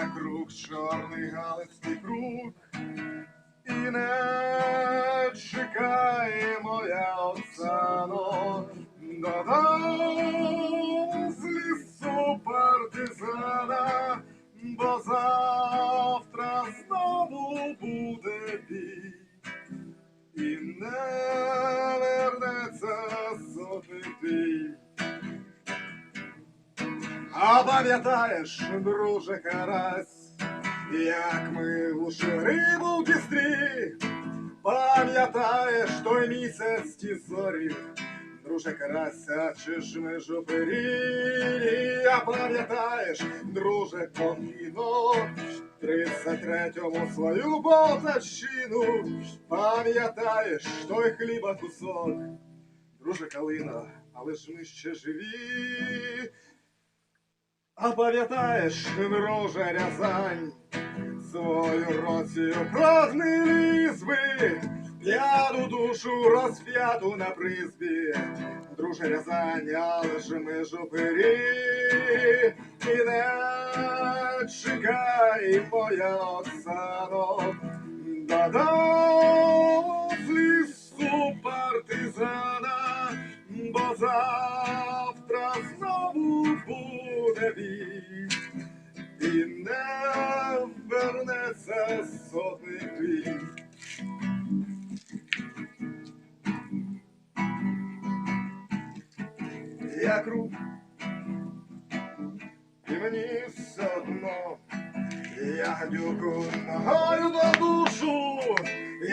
як круг, чорний галицький круг, і не чекає моя Оксано, додому з лісу партизана, бо завтра знову буде бій, і не вернеться сотий. А пам'ятаєш, друже карась, як ми глушили рибу в дістрі, пам'ятаєш той місяць ті зорі, друже карась, а чи ж ми жопирі, а пам'ятаєш, друже Коніно, в 33-му свою болтачину, пам'ятаєш той хліба кусок, друже Калина, але ж ми ще живі. А пам'ятаєш, друже Рязань, свою роцію прогниліз би, п'яну душу розп'яту на призбі. Друже Рязань, але ж ми жупирі, і не чекай, моя Оксано, додому з лісу партизана, бо знову буде і не вернеться сотий твій. Я круг, і мені все одно, я гадюку ногою до душу,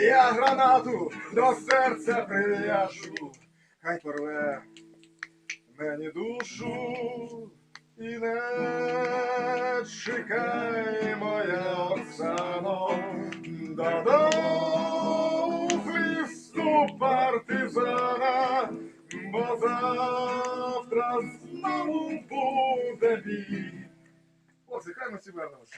я гранату до серця прив'яжу, хай порве мені душу партизана, бо завтра знову буде бій. Хлопці, хай ми всі вернемося.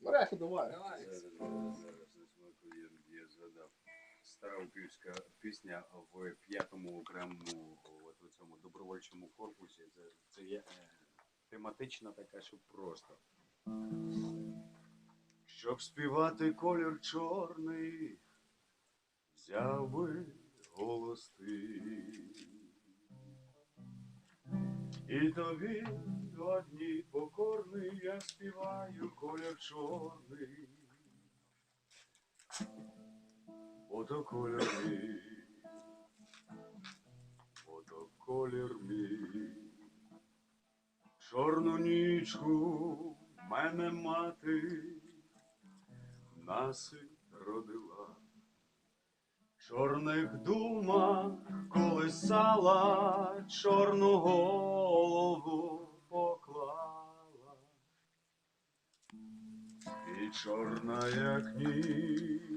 Мореху, давай. Я згадав Староуківська пісня в п'ятому окремому от у цьому добровольчому корпусі. Це, це є е, тематична така, що просто. Щоб співати колір чорний, взяв би голос ти. І тобі одній покорний я співаю колір чорний. Ото колір мій, ото колір мій. Чорну нічку мене мати насить родила. Чорних думах колисала, чорну голову поклала. І чорна, як ніч,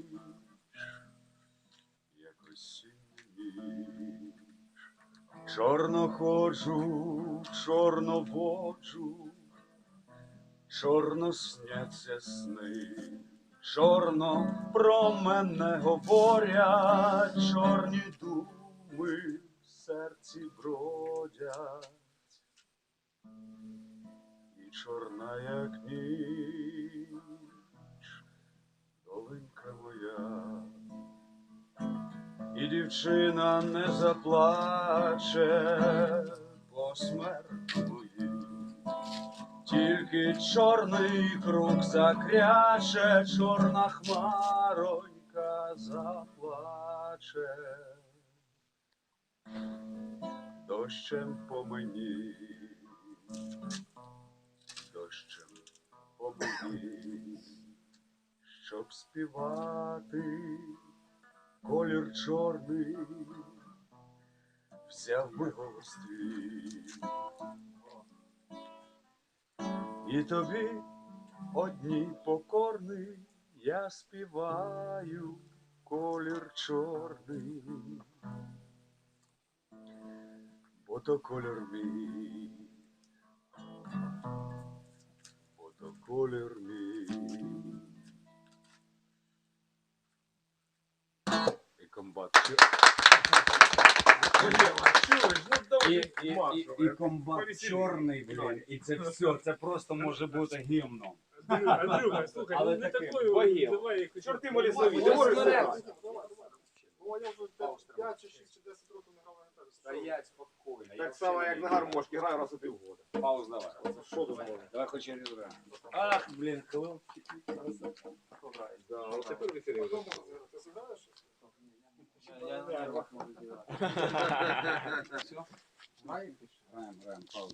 Чорно ходжу, чорно воджу, чорно сняться сни, чорно про мене говорять, чорні думи в серці бродять. І чорна, як ніч, долинка моя. І дівчина не заплаче по смерті тільки чорний круг закряче, чорна хмаронька заплаче, дощем по мені, дощем по мені, щоб співати колір чорний, взяв би голос твій. І тобі одній покорний я співаю колір чорний, бо то колір мій, бо то колір мій. І, і, і, і комбат чорний, блін, і це все, це просто може бути гімном. Андрюха, слухай, Але ну не таким, такою, давай якось. Чорти малі злові, Ось Ну, я вже 5 чи 6 чи 10 років не грав на гітарі. Стоять спокійно. Так само, як на гармошці, граю раз у півгода. Пауз давай. Що дозволено? Давай хоч через раз. Ах, блін, от тепер веселіше. Ти зіграєш? Yanına bakmalı diyor. Ryan, Ryan Paul.